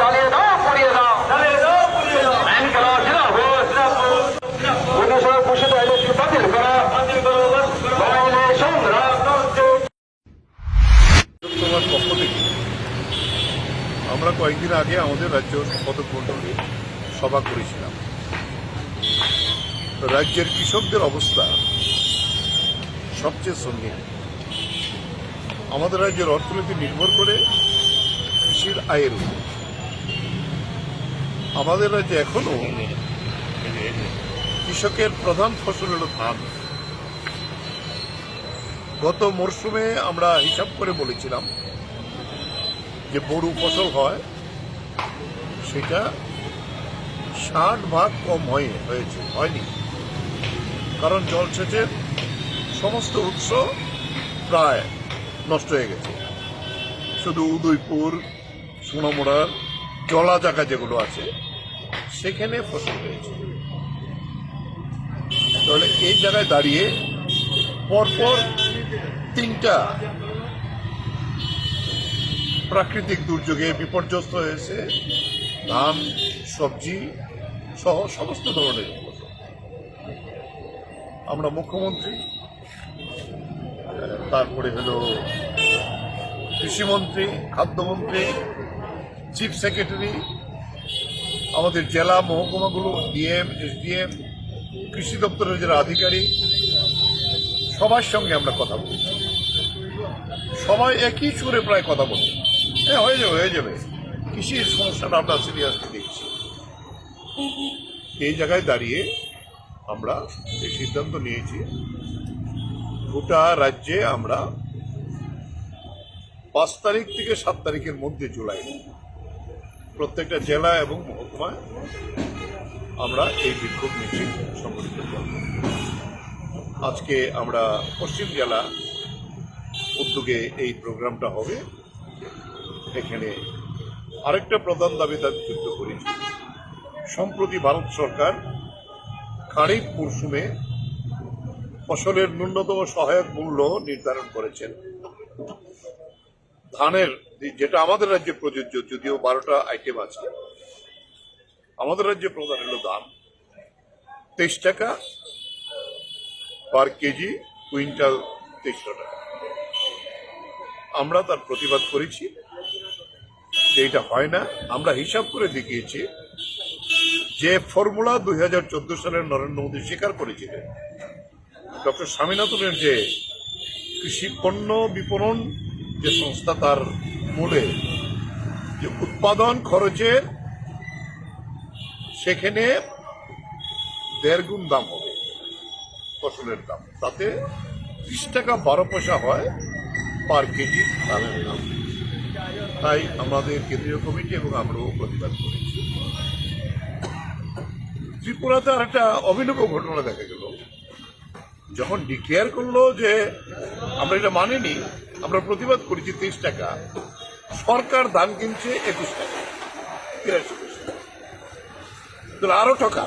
জ্বালিয়ে দাও। পুড়িয়ে দাও। আইন খেলা সিরাপুর উনিশশো একুশে আইনটি বাতিল করা। বাঙালি সংগ্রাম চলছে তোমার পক্ষ থেকে আমরা কয়েকদিন আগে আমাদের রাজ্য সম্পাদক মন্ডলী সভা করেছিলাম। রাজ্যের কৃষকদের অবস্থা সবচেয়ে সঙ্গীন। আমাদের রাজ্যের অর্থনীতি নির্ভর করে কৃষির আয়ের উপর। আমাদের রাজ্যে এখনও কৃষকের প্রধান ফসল হল ধান। গত মরশুমে আমরা হিসাব করে বলেছিলাম যে বড়ু ফসল হয়, সেটা ষাট ভাগ কম হয়ে, হয়েছে, হয়নি। কারণ জলসেচের সমস্ত উৎস প্রায় নষ্ট হয়ে গেছে। শুধু উদয়পুর, সোনামুড়ার জলা জায়গা যেগুলো আছে সেখানে ফসল হয়েছে। তাহলে এই জায়গায় দাঁড়িয়ে পরপর তিনটা প্রাকৃতিক দুর্যোগে বিপর্যস্ত হয়েছে। ধান, সবজি সহ সমস্ত ধরনের আমরা মুখ্যমন্ত্রী তারপরে হলো কৃষিমন্ত্রী, খাদ্যমন্ত্রী, চিফ সেক্রেটারি আমাদের জেলা মহকুমাগুলো, ডিএম, এসডিএম, কৃষি দপ্তরের যারা আধিকারিক, সবার সঙ্গে আমরা কথা বলছি। সবাই একই সুরে প্রায় কথা বলছে। হ্যাঁ হয়ে যাবে হয়ে যাবে। কৃষির সমস্যাটা আমরা সিরিয়াসলি দেখছি। এই জায়গায় দাঁড়িয়ে আমরা এই সিদ্ধান্ত নিয়েছি, গোটা রাজ্যে আমরা পাঁচ তারিখ থেকে সাত তারিখের মধ্যে জুলাই, প্রত্যেকটা জেলা এবং মহকুমায় আমরা এই বিক্ষোভ মিছিল সংগঠিত করব। আজকে আমরা পশ্চিম জেলা উদ্যোগে এই প্রোগ্রামটা হবে। এখানে আরেকটা প্রধান দাবি দাবি যুক্ত করেছি সম্প্রতি ভারত সরকার খারিফ মরশুমে ফসলের ন্যূনতম সহায়ক মূল্য নির্ধারণ করেছেন। ধানের, যেটা আমাদের রাজ্যে প্রযোজ্য, যদিও বারোটা আইটেম আছে। আমাদের রাজ্যে প্রধান হলো দাম তেইশ টাকা পার কেজি, কুইন্টাল তেইশশো টাকা। আমরা তার প্রতিবাদ করেছি যে এটা হয় না। আমরা হিসাব করে দেখিয়েছি যে ফর্মুলা দুই হাজার চোদ্দ সালের নরেন্দ্র মোদী স্বীকার করেছিলেন। ডক্টর স্বামীনাথনের যে কৃষি পণ্য বিপণন যে সংস্থা তার মূলে যে উৎপাদন খরচের সেখানে দেড় গুণ দাম হবে ফসলের দাম। তাতে ত্রিশ টাকা বারো পয়সা হয় পার কেজি ধানের দাম। তাই আমাদের কেন্দ্রীয় কমিটি এবং আমরাও প্রতিবাদ করেছি। ত্রিপুরাতে আর একটা অভিনব ঘটনা দেখা গেল। যখন ডিক্লেয়ার করল যে আমরা এটা মানিনি, আমরা প্রতিবাদ করেছি তেইশ টাকা। সরকার ধান কিনছে একুশ টাকা। তিরাশি তাহলে আরও টাকা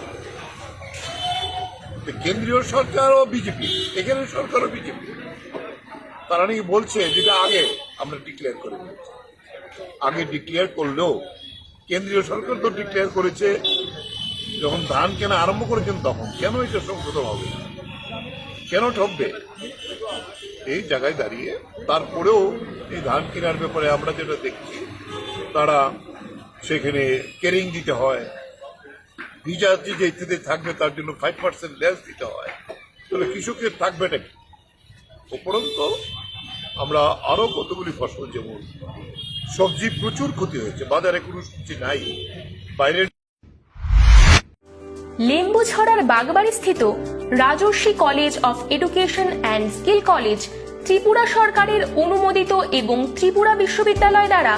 কেন্দ্রীয় সরকার ও বিজেপি, এখানে সরকার ও বিজেপি। তারা নাকি বলছে, যেটা আগে আমরা ডিক্লেয়ার করে দিয়েছি। আগে ডিক্লেয়ার করলেও, কেন্দ্রীয় সরকার তো ডিক্লেয়ার করেছে, যখন ধান কেনা আরম্ভ করেছেন তখন। কেন এটা সংশোধন হবে? কেন ঠকবে? এই জায়গায় দাঁড়িয়ে, তারপরেও এই ধান কেনার ব্যাপারে আমরা যেটা দেখছি, তারা সেখানে কেরিং দিতে হয়। ভিজা যে ইত্যাদি থাকবে, তার জন্য ফাইভ পার্সেন্ট লেস দিতে হয়। তাহলে কৃষকের থাকবেটা কি উপরন্ত আমরা আরও কতগুলি ফসল, যেমন সবজি প্রচুর ক্ষতি হয়েছে, বাজারে কোনো সবজি নাই। বাইরের লেম্বুছড়ার বাগবাড়ি স্থিত Rajarshi college of education and skill college, Tripura সরকারের অনুমোদিত এবং ত্রিপুরা বিশ্ববিদ্যালয় দ্বারা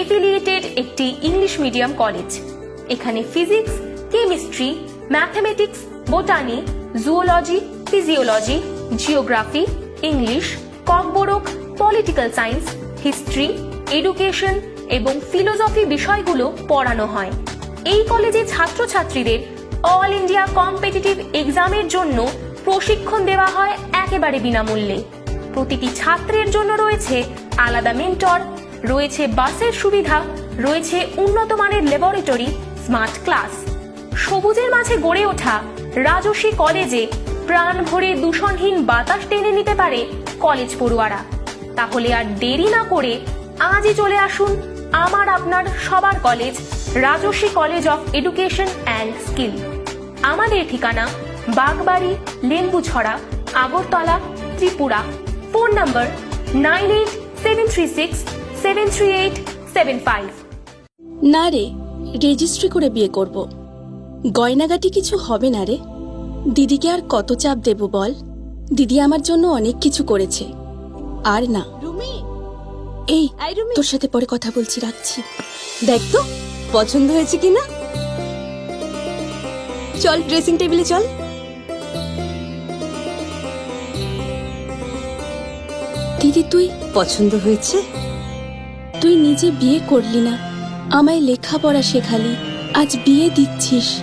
এফিলিয়েটেড একটি ইংলিশ মিডিয়াম কলেজ। এখানে physics chemistry mathematics botany zoology physiology geography English Kokborok political science history education এবং ফিলোসফি বিষয়গুলো পড়ানো হয়। এই কলেজে ছাত্রছাত্রীদের অল ইন্ডিয়া কম্পিটিটিভ এক্সামের জন্য প্রশিক্ষণ দেওয়া হয় একেবারে বিনামূল্যে। প্রতিটি ছাত্রের জন্য রয়েছে আলাদা মেন্টর রয়েছে বাসের সুবিধা, রয়েছে উন্নত মানের ল্যাবরেটরি স্মার্ট ক্লাস সবুজের মাঝে গড়ে ওঠা রাজস্বী কলেজে প্রাণ ভরে দূষণহীন বাতাস টেনে নিতে পারে কলেজ পড়ুয়ারা। তাহলে আর দেরি না করে আজই চলে আসুন আমার আপনার সবার college, Rajarshi college of education and skill. আমাদের ঠিকানা Bagbari Lembuchhara Agartala, Tripura. Phone number nine eight seven three six seven three eight seven five. না রে, রেজিস্ট্রি করে বিয়ে করব। গয়নাগাটি কিছু হবে না রে। দিদিকে আর কত চাপ দেব বল? দিদি আমার জন্য অনেক কিছু করেছে। আর না। এই তোর সাথে পরে কথা বলছি রাখছি। দেখ তো পছন্দ হয়েছে কিনা চল ড্রেসিং টেবিলে চল। দিদি তুই পছন্দ হয়েছে? তুই নিজে বিয়ে করলি না। আমায় লেখাপড়া শেখালি। আজ বিয়ে দিচ্ছিস।